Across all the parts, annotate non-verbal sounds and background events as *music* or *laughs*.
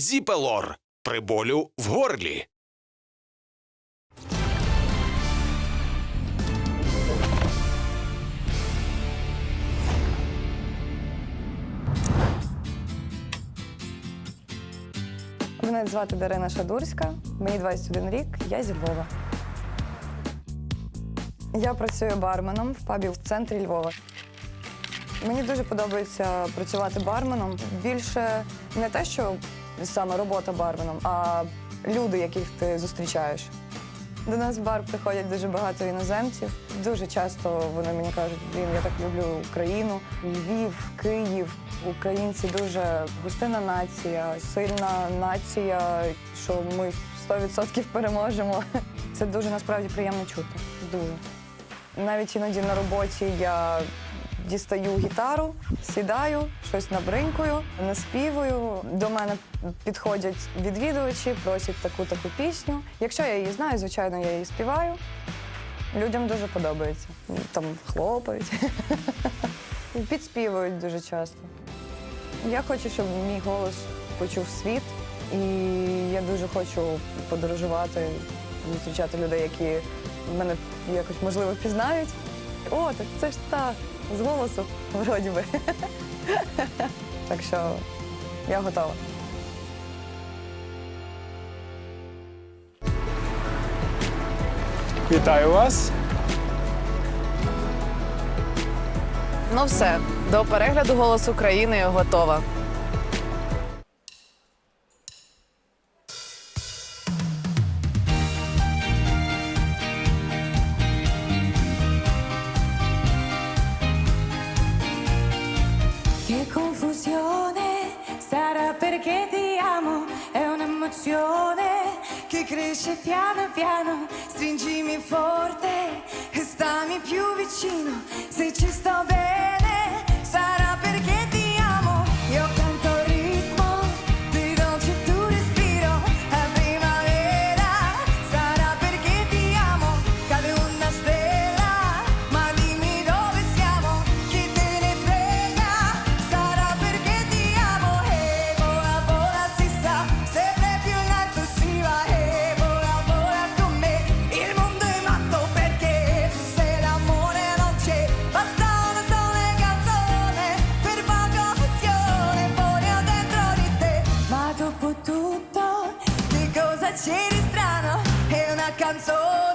Зіпелор при болю в горлі. Мене звати Дарина Шадурська, мені 21 рік, я зі Львова. Я працюю барменом в пабі в центрі Львова. Мені дуже подобається працювати барменом. Більше не те, що саме робота барменом, а люди, яких ти зустрічаєш. До нас в бар приходять дуже багато іноземців. Дуже часто вони мені кажуть, блін, я так люблю Україну, Львів, Київ. Українці дуже густина нація, сильна нація, що ми 100% переможемо. Це дуже насправді приємно чути. Дуже. Навіть іноді на роботі я дістаю гітару, сідаю, щось набринкую, наспівую. До мене підходять відвідувачі, просять таку таку пісню. Якщо я її знаю, звичайно, я її співаю. Людям дуже подобається. Там хлопають, *laughs* підспівують дуже часто. Я хочу, щоб мій голос почув світ, і я дуже хочу подорожувати, зустрічати людей, які мене якось можливо впізнають. О, так це ж та з голосу, вроді би. *laughs* Так що я готова. Вітаю вас. Ну все, до перегляду голос України готова. Perché ti amo, è un'emozione che cresce piano piano, stringimi forte e stammi più vicino, se ci sto bene sarà so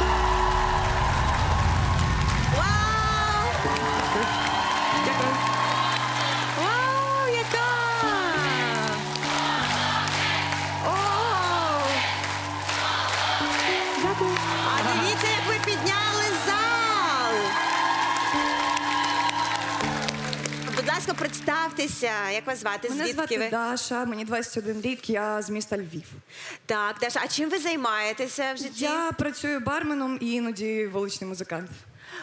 you ласка, представтеся, як вас звати? Мене Звідки звати ви? Даша, мені 21 рік, я з міста Львів. Так, Даша, а чим ви займаєтеся в житті? Я працюю барменом і іноді вуличний музикант.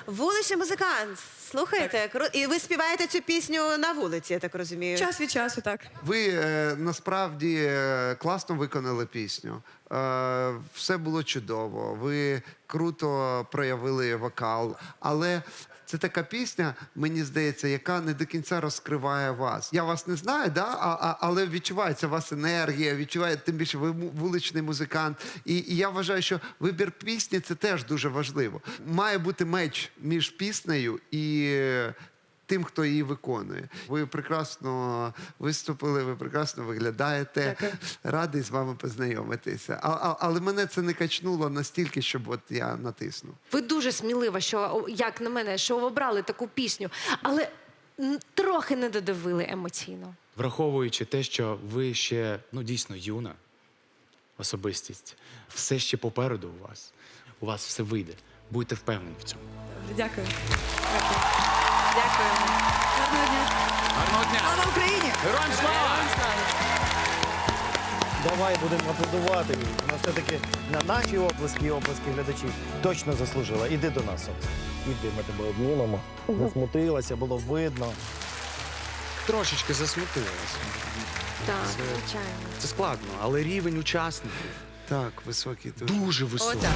Вуличний музикант. Слухайте, кру- і ви співаєте цю пісню на вулиці, я так розумію. Час від часу, так. Ви е, насправді е, класно виконали пісню. Е, все було чудово. Ви круто проявили вокал. Але це така пісня, мені здається, яка не до кінця розкриває вас. Я вас не знаю, да? а, а, але відчувається у вас енергія, відчуває, тим більше ви вуличний музикант. І, і я вважаю, що вибір пісні це теж дуже важливо. Має бути меч між піснею і. Тим, хто її виконує. Ви прекрасно виступили, ви прекрасно виглядаєте. Радий з вами познайомитися. А, а, але мене це не качнуло настільки, щоб от я натиснув. Ви дуже смілива, що як на мене, що обрали таку пісню, але трохи не додавили емоційно. враховуючи те, що ви ще ну дійсно юна особистість, все ще попереду у вас. У вас все вийде. Будьте впевнені в цьому. Дякую. Дякуємо. Гарного дня! Слава Україні! Героям слава! Давай будемо аплодувати. Вона все-таки на наші оплески і оплески глядачів точно заслужила. Іди до нас. От. Іди, ми тебе обнімемо. Засмутилася, було видно. Трошечки засмутилася. Так, Це- звичайно. Це складно, але рівень учасників Так, високий дуже. дуже високий. Отак.